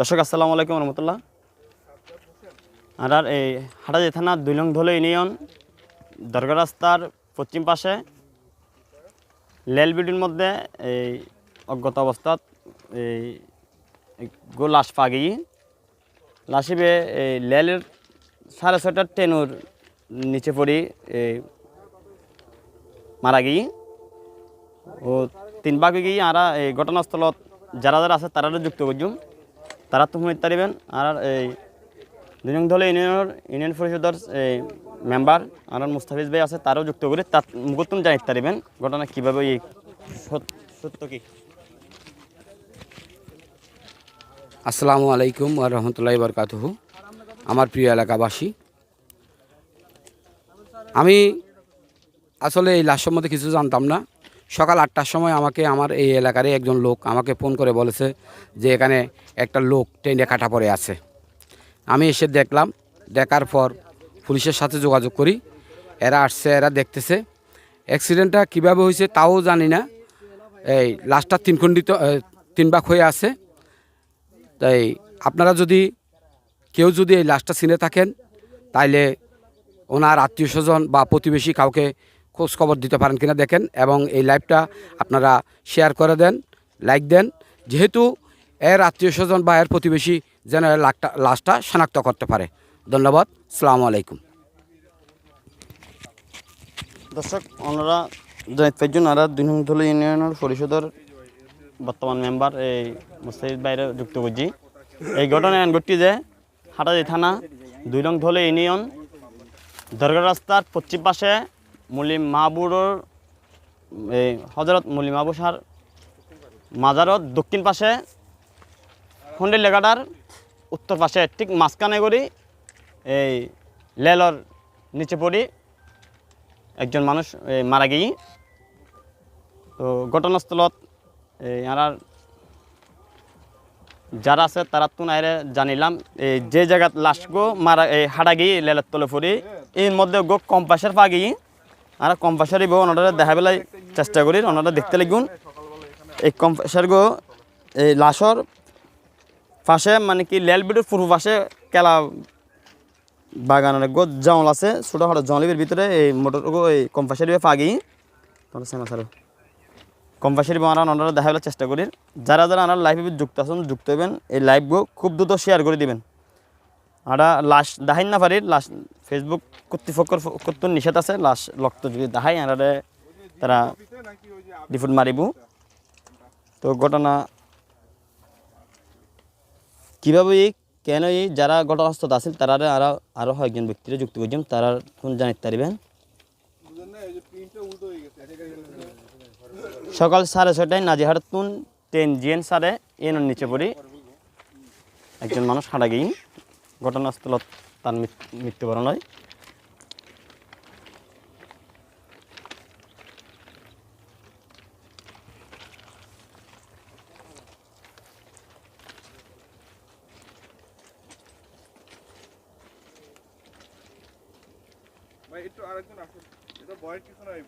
দর্শক, আসসালামু আলাইকুম রহমতুল্লাহ। আর এই হাটাজি থানা দুই নং ধলে ইউনিয়ন, দরগা রাস্তার পশ্চিম পাশে, লেল বিডির মধ্যে এই অজ্ঞত অবস্থাত এই গো লাশ পা গিয়ে লাশিবে এই লেলের সাড়ে ছয়টার ট্রেনুর নিচে পড়ি এই মারা গিয়ে ও তিন বাঘ গিয়ে আরা এই ঘটনাস্থলত যারা যারা আছে তারা যুক্ত করছুম তারা তো পারিবেন। আর এই দুই নং দলে ইউনিয়নের, ইউনিয়ন পরিষদের এই মেম্বার আর মুস্তাফিজ ভাই আছে, তারও যুক্ত করে তার মুখতুম জানিতে পারিবেন। ঘটনা কীভাবে এই সত্য কি? আসসালামু আলাইকুম আর রহমতুল্লাহ বরকাতহু। আমার প্রিয় এলাকাবাসী, আমি আসলে এই লাশ সম্বন্ধে কিছু জানতাম না। সকাল আটটার সময় আমাকে আমার এই এলাকারই একজন লোক আমাকে ফোন করে বলেছে যে এখানে একটা লোক ট্রেনে কাটা পড়ে আছে। আমি এসে দেখলাম দেখার পর পুলিশের সাথে যোগাযোগ করি এরা আসছে এরা দেখতেছে। অ্যাক্সিডেন্টটা কীভাবে হয়েছে তাও জানি না। এই লাশটা তিন খণ্ডিত এ, তিন ভাগ হয়ে আছে। তাই আপনারা যদি কেউ যদি এই লাশটা চিনে থাকেন তাইলে ওনার আত্মীয় স্বজন বা প্রতিবেশী কাউকে খোঁজ খবর দিতে পারেন কিনা দেখেন এবং এই লাইভটা আপনারা শেয়ার করে দেন, লাইক দেন। যেহেতু এর আত্মীয় স্বজন বা এর প্রতিবেশী যেন এর লাশটা শনাক্ত করতে পারে। ধন্যবাদ, সালামু আলাইকুম। দর্শক ওনারা জানিতে পারছেন আর দুই নং দলে ইউনিয়নের পরিষদের বর্তমান মেম্বার এই মুস্তাফিজ বাইরে যুক্ত করছি। এই ঘটনা এমন ঘটছি যে হাটাজি থানা দুই নং ধলে ইউনিয়ন দরগা রাস্তার পশ্চিম পাশে মুলিম মাহবুরর এই হজরত মুলিম মাহবু সার মাজারত দক্ষিণ পাশে হন্ডি লেগাটার উত্তর পাশে, ঠিক মাঝখানে করি এই লেলর নিচে পড়ি। একজন মানুষ মারা গিয়ে তো ঘটনাস্থলত এই আর যারা আছে তারা তো নাইরে জানিলাম এই যে জায়গাত লাশ গো মারা এই হাড়া গিয়ে লেলের তলে পড়ি। এর মধ্যে গো কম্পাসের পা গিয়ে আর কম্পাসেরই বউ ওনারা দেখা বেলায় চেষ্টা করি, ওনারা দেখতে লাগুন। এই কম্পাসের গো, এই লাশর পাশে মানে কি লেল বিডুর পূর্ব পাশে কেলা বাগানের গো জঙ্গল আছে ছোটো খাটো জঙ্গলের ভিতরে এই মোটর এই কম্পাসারি পাগি তোমার কম্পাসারি আমরা ওনারা দেখা বলার চেষ্টা করি। যারা যারা আমার লাইভে যুক্ত আছেন, যুক্ত হবেন এই লাইভগো খুব দ্রুত শেয়ার করে দিবেন। আমরা লাশ দেখাই না পারি, লাশ ফেসবুক কর্তৃপক্ষর কর্তৃ নিষেধ আছে, লাশ লক্ত যদি দাহাই আমরা তারা রিপোর্ট মারিব। তো ঘটনা কীভাবে কেন এই যারা ঘটনাস্থল আছিল তারা আরও আরও কয়েকজন ব্যক্তিরা যুক্ত করছেন, তারা কোন জানিতে পারিবেন? সকাল সাড়ে ছয়টায় নাজিহারতুন ট্রেন জিএন সারে এনের নিচে পড়ি। একজন মানুষ হারা গিয়ে ঘটনাস্থলত তার মৃত- মৃত্যুবরণ হয়। ভাই একটু আরেকজন আসুন। এটা ভয়ের কিছু নাই।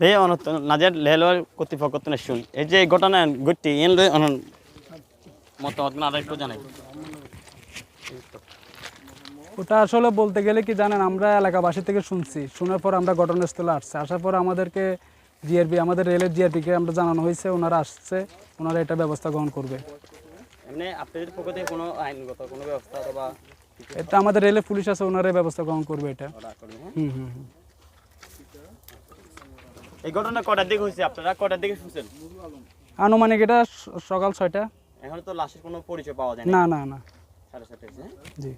এই অনত নাজিয়ার লেলওয়ার কর্তৃপক্ষ শুন এই যে ঘটনা ঘটটি এন লই অনন মতামত না আরেকটু জানাই। ওটা আসলে বলতে গেলে কি জানেন আমরা এলাকাবাসী থেকে শুনছি। শোনার পর আমরা ঘটনাস্থলে আসছি। আসার পর আমাদেরকে জিআরবি আমাদের রেলের জিআরপিকে আমরা জানানো হয়েছে ওনারা আসছে ওনারা এটা ব্যবস্থা গ্রহণ করবে। এমনি আপনাদের পক্ষ থেকে কোনো আইনগত কোনো ব্যবস্থা অথবা এটা আমাদের রেলের পুলিশ আছে ওনারা ব্যবস্থা গ্রহণ করবে এটা। হুম হুম। এই ঘটনা কটার দিকে হয়েছে? আপনারা কটার দিকে শুনছেন? আনুমানিক এটা সকাল ছয়টা। এখন তো লাশের কোনো পরিচয় পাওয়া যায় না। না না সাড়ে হয়েছে হ্যাঁ? জি।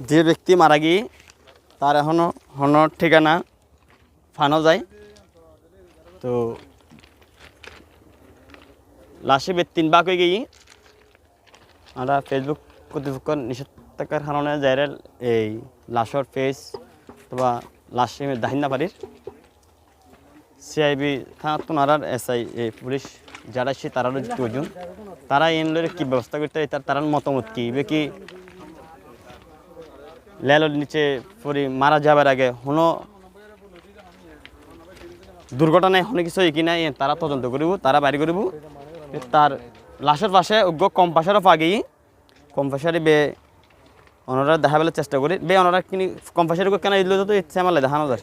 যে ব্যক্তি মারা গিয়ে তার এখনও হন ঠিকানা ফানো যায় তো লাশে বে তিন বাক হয়ে গিয়ে আমরা ফেসবুক কর্তৃপক্ষ নিষেধ থাকার কারণে যাইরে এই লাশর ফেস অথবা লাশে দাহিন না পারির। সিআইবি থানা তোনার এস আই পুলিশ যারা সে তারা দুজন তারা এনলোর কি ব্যবস্থা করতে তার তার মতামত কি? কি লেলোর নিচে পরি মারা যাবার আগে হনো দুর্ঘটনায় অনেক কিছু কি নাই, তারা তদন্ত করিব, তারা বাড়ি করিব। তার লাশের পাশে উগ্র কম পাশেরও পাগি কম পাশের বে ওনারা দেখা বেলার চেষ্টা করি। বে ওনারা কিনি কম পাশের কেন ইলো তো ইচ্ছে আমার দেখানো যায়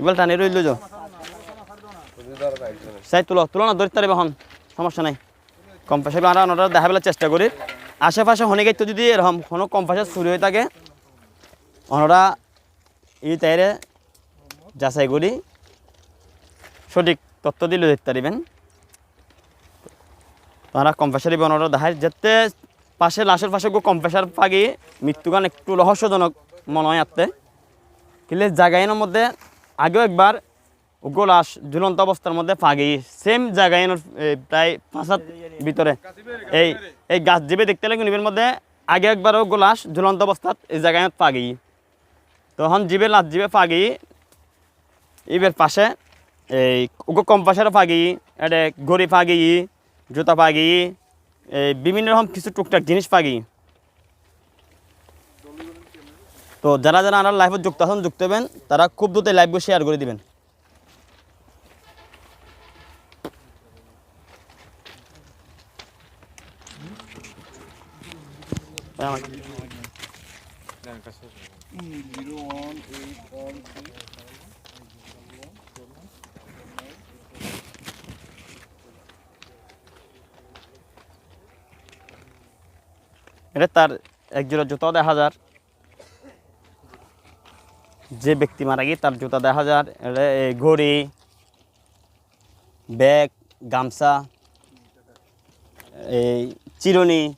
এবার টানি রইল যাও সাই তুলো তুলো না ধরতে পারবে হন, সমস্যা নাই। কম পাশে আমরা ওনারা দেখা বেলার চেষ্টা করি। আশেপাশে অনেক তো যদি এরকম কোনো কম পাশে চুরি হয়ে থাকে ওনারা এই তাইরে যাচাই করি। সঠিক তথ্য দিলে দেখতে পারিবেন তারা কম্পেসারি বনরা দেখায়, যেতে পাশে, লাশের পাশে গো কম্পেসার পাগি মৃত্যুগান একটু রহস্যজনক মনে হয় আত্মে কিন্তু জায়গায়নের মধ্যে আগেও একবার উগ্র লাশ ঝুলন্ত অবস্থার মধ্যে পাগি সেম জায়গায়নের প্রায় পাঁচাত ভিতরে। এই এই গাছ জিবে দেখতে লাগে নিবের মধ্যে আগে একবার উগ্র লাশ ঝুলন্ত অবস্থাত এই জায়গায় পাগি। তখন জিবে, লাশ জিবে পাগি ইবের পাশে, এই উগ্র কম্পাসের পাগি এটা ঘড়ি পাগি জুতা পাগি বিভিন্ন রকম কিছু টুকটাক জিনিস পাগি। তো যারা যারা আমার লাইফে যুক্ত আছেন, যুক্ত হবেন, তারা খুব দ্রুত লাইভগুলো শেয়ার করে দিবেন। এটা তার এক জোড়া জুতাও দেখা যার। যে ব্যক্তি মারা গিয়ে তার জুতা দেখা যার। এটা ঘড়ি, ব্যাগ, গামছা, এই চিরুনি,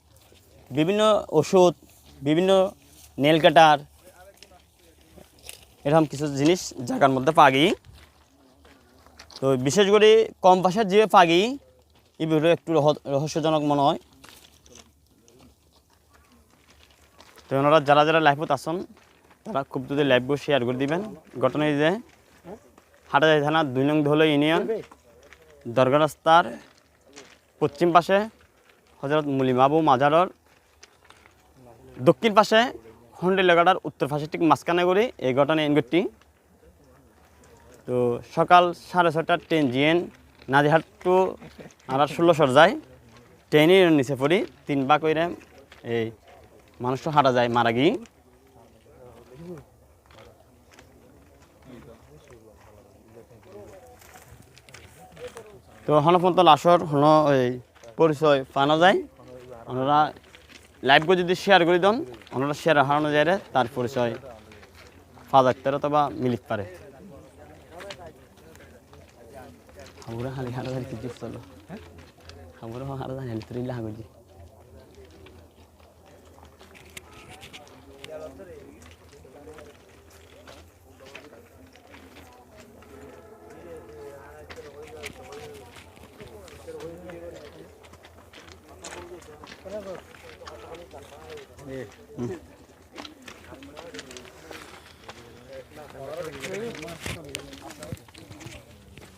বিভিন্ন ওষুধ, বিভিন্ন নেল কাটার, এরকম কিছু জিনিস জায়গার মধ্যে পাগি। তো বিশেষ করে কম পাশের যে পাগি। বিষয়টা একটু রহ- রহস্যজনক মনে হয়। তো ওনারা যারা যারা লাইভত আসন, তারা খুব দ্রুত লাইভগুলো শেয়ার করে দিবেন। ঘটনা যে, হাটাজারি থানা দুই নং ধলো ইউনিয়ন দরগা রাস্তার পশ্চিম পাশে হজরত মুলিমাবু মাজারর। দক্ষিণ পাশে হন্ডি লাগাটার উত্তর পাশে ঠিক মাঝখানে করি এই ঘটনা ইনগটটি তো সকাল সাড়ে ছটার ট্রেন জিএন নাজিহাট টু আর ষোলোশোর যায়। ট্রেনের নিচে পড়ি, তিন বা কইরে এই মানুষ তো হারা যায় মারা গিয়ে। তো হন পর্যন্ত লাশর হন ওই পরিচয় পানো যায়। ওনারা লাইভকে যদি শেয়ার করে দেন ওনারা শেয়ার হারানো যায় রে, তার পরিচয় পাওয়া যাচ্ছে অথবা মিলিত পারে। হামুরা হালি হারা কিছু চলো। হামুরা হারা হেলথ রিলে হাগুজি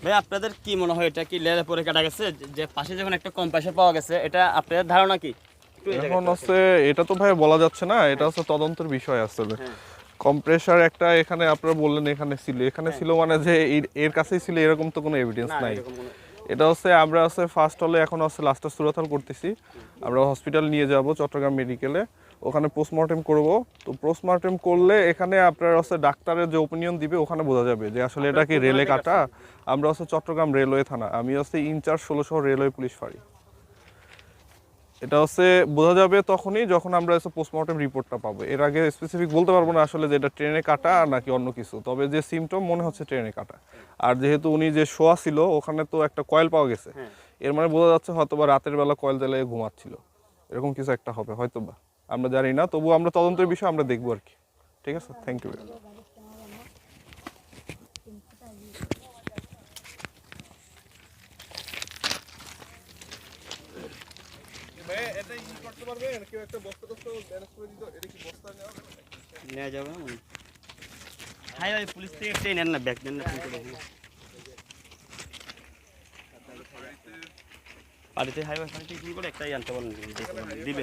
ভাই আপনাদের কি মনে হয় এটা কি লেলে পরে কাটা গেছে? যে- পাশে যখন একটা কম্পাসে পাওয়া গেছে এটা আপনাদের ধারণা কি? এখন আছে হচ্ছে এটা তো ভাই বলা যাচ্ছে না এটা হচ্ছে তদন্তের বিষয় আসলে। হ্যাঁ। কম্প্রেসার একটা এখানে আপনারা বললেন এখানে ছিল। এখানে ছিল মানে যে এর- কাছেই ছিল এরকম তো কোনো এভিডেন্স নাই। এটা হচ্ছে আমরা হচ্ছে ফার্স্ট হলে এখন হচ্ছে লাস্টটা সুরতাল করতেছি। আমরা হসপিটাল নিয়ে যাব চট্টগ্রাম মেডিকেলে ওখানে পোস্টমর্টেম করব। তো পোস্টমর্টেম করলে এখানে আপনার হচ্ছে ডাক্তারের যে ওপিনিয়ন দিবে ওখানে বোঝা যাবে যে আসলে এটা কি রেলে কাটা। আমরা হচ্ছে চট্টগ্রাম রেলওয়ে থানা আমি হচ্ছে ইনচার্জ ষোলোশো রেলওয়ে পুলিশ ফাঁড়ি। এটা হচ্ছে বোঝা যাবে তখনই যখন আমরা হচ্ছে পোস্টমর্টেম রিপোর্টটা পাবো। এর আগে স্পেসিফিক বলতে পারব না আসলে যে এটা ট্রেনে কাটা আর নাকি অন্য কিছু। তবে যে সিমটম মনে হচ্ছে ট্রেনে কাটা। আর যেহেতু উনি যে শোয়া ছিল ওখানে তো একটা কয়েল পাওয়া গেছে। এর মানে বোঝা যাচ্ছে হয়তো বা রাতের বেলা কয়েল জ্বালিয়ে ঘুমাচ্ছিল। এরকম কিছু একটা হবে হয়তো বা আমরা জানি না তবু আমরা তদন্তের বিষয় আমরা দেখব আর কি। ঠিক আছে? থ্যাংক ইউ এটা ই করতে পারবেন কেউ একটা বস্তা টস্তা ব্যালেন্স করে দিত এটা কি বস্তা নেওয়া নেওয়া যাবে না ভাই পুলিশ থেকে একটাই নেন না ব্যাগ নেন না। বাড়িতে হাইওয়ে ফাইতে কি করে একটাই আনতে দিবে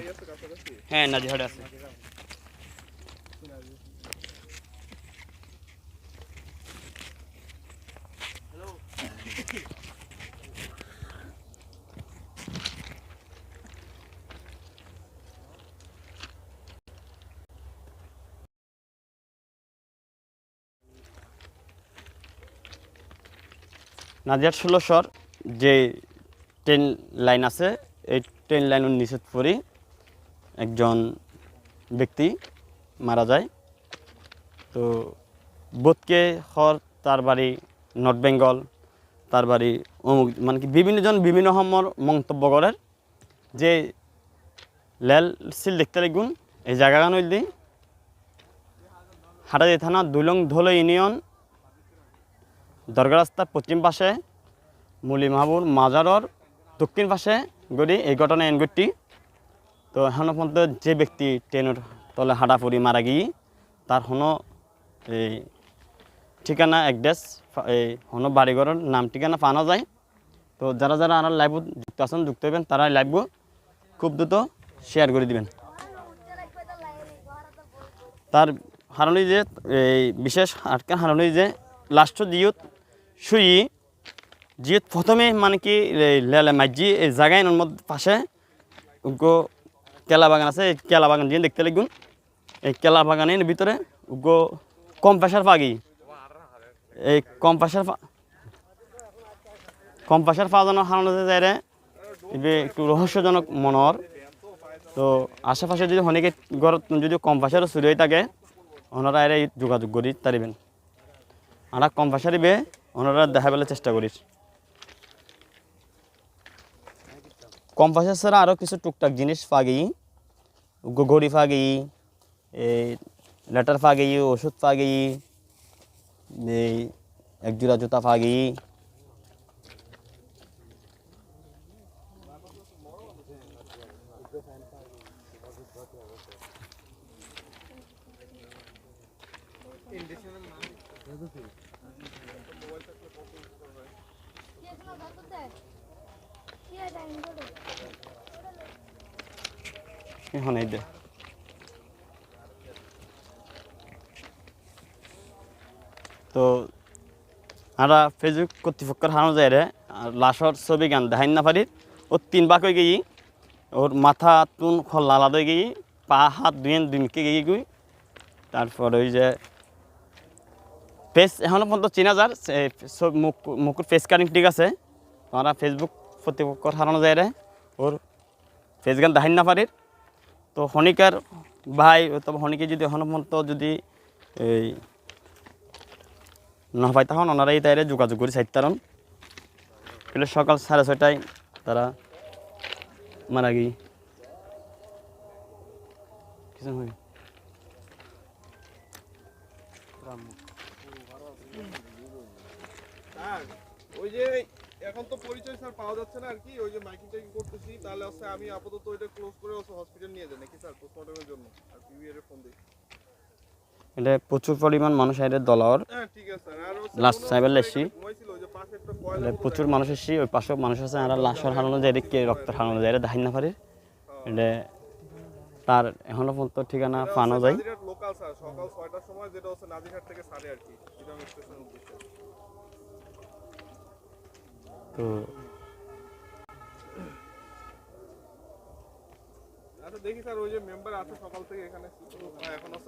হ্যাঁ নাজিহাটে আছে। নাজিয়ার ষোলোশোর যে ট্রেন লাইন আছে, এই ট্রেন লাইনের নিচে পড়ে একজন ব্যক্তি মারা যায়। তো বোধকে হর, তার বাড়ি নর্থ বেঙ্গল, তার বাড়ি অমুক মানে কি বিভিন্নজন বিভিন্ন সমর মন্তব্য করেন। যে লেল সিল দেখতে লাগুন, এই জায়গাখান হইলি হাটাদি থানা, দুলং ধলো ইউনিয়ন দরগা রাস্তার পশ্চিম পাশে, মুলি মাহবুর মাজারর দক্ষিণ পাশে, গড়ি এই ঘটনা এন গড়টি তো এখনও পর্যন্ত যে ব্যক্তি ট্রেনের তলে হাঁটা পড়ি মারা গিয়ে, তার হনো এই ঠিকানা অ্যাড্রেস, এই হনো বাড়িঘরের নাম ঠিকানা পাওয়া যায়। তো যারা যারা আর লাইভ যুক্ত আছেন, যুক্ত হবেন তারা লাইভ খুব দ্রুত শেয়ার করে দিবেন। তার হারণই যে, এই বিশেষ আটকা হারণই যে লাস্ট জিয়ত শুই জিয়ত প্রথমে মানে কি লেলে মাঝি এই জায়গায় মধ্যে পাশে উগো কেলা বাগান আছে কেলা বাগান দিয়ে দেখতে লাগুন। এই কেলা বাগানের ভিতরে উগো কম পেশার পাগি এই কম পেশার কম পেশার পাওয়ানো হারানো যায় রে একটু রহস্যজনক মনর তো আশেপাশে যদি অনেকে ঘরত যদি কম পয়সারও চুরি হয়ে থাকে ওনারা এর যোগাযোগ করি তারিবেন আমরা কম দিবে ওনারা দেখা পেলে চেষ্টা করিস। কম পয়সা ছাড়া আরও কিছু টুকটাক জিনিস পাগি। ঘড়ি পাগি, এই লেটার পাগি, ওষুধ পাগি, এই এক জোড়া জুতা পাগি। তো আমরা ফেসবুক কর্তৃপক্ষের হানো যায় রে, আর লাশর ছবি গান দেখাই না পারি ও তিন বাক হয়ে গিয়ে ওর মাথা তুন খল আলাদা হয়ে গিয়ে পা হাত দুয়েন দুইনকে গিয়ে গই। তারপর ওই যে ফেস এখনও পর্যন্ত চিনা যার মুখের ফেস কাটিং ঠিক আছে। আমরা ফেসবুক কর্তৃপক্ষর হারানো যায় রে। ওর ফেস গান দেখাই না পারি তো হনিকার ভাই তবে হনিকে যদি এখনও পর্যন্ত যদি এই না পাই তখন ওনারাই তাইরে যোগাযোগ করি চাইতারন কিন্তু সকাল সাড়ে ছয়টায় তারা মারা গিয়ে। কিছু হয় যে এখন তো পরিচয় স্যার পাওয়া যাচ্ছে না আর কি ওই যে মাইকিং টাইকিং করতেছি তাহলে হচ্ছে আমি আপাতত ওইটা ক্লোজ করে হচ্ছে হসপিটাল নিয়ে যাই নাকি স্যার? পোস্টমর্টমের জন্য। আর পিভিআর এর ফোন দিই। এটা প্রচুর পরিমাণ মানুষ হ্যাঁ Last মনে হয় সাইবার লেসি। প্রচুর মানুষ এসছি ওই পাশে মানুষ আছে আর লাশর হারানো যায় কে রক্ত হারানো যায় দেখাই না পারি এটা তার এখনও পর্যন্ত ঠিকানা পানো যায়। Local sir. সকাল ছয়টার সময় যেটা হচ্ছে নাজিরহাট থেকে সাড়ে আর কি তো আচ্ছা দেখি স্যার ওই যে মেম্বার আছে সকাল থেকে এখানে। এখন হচ্ছে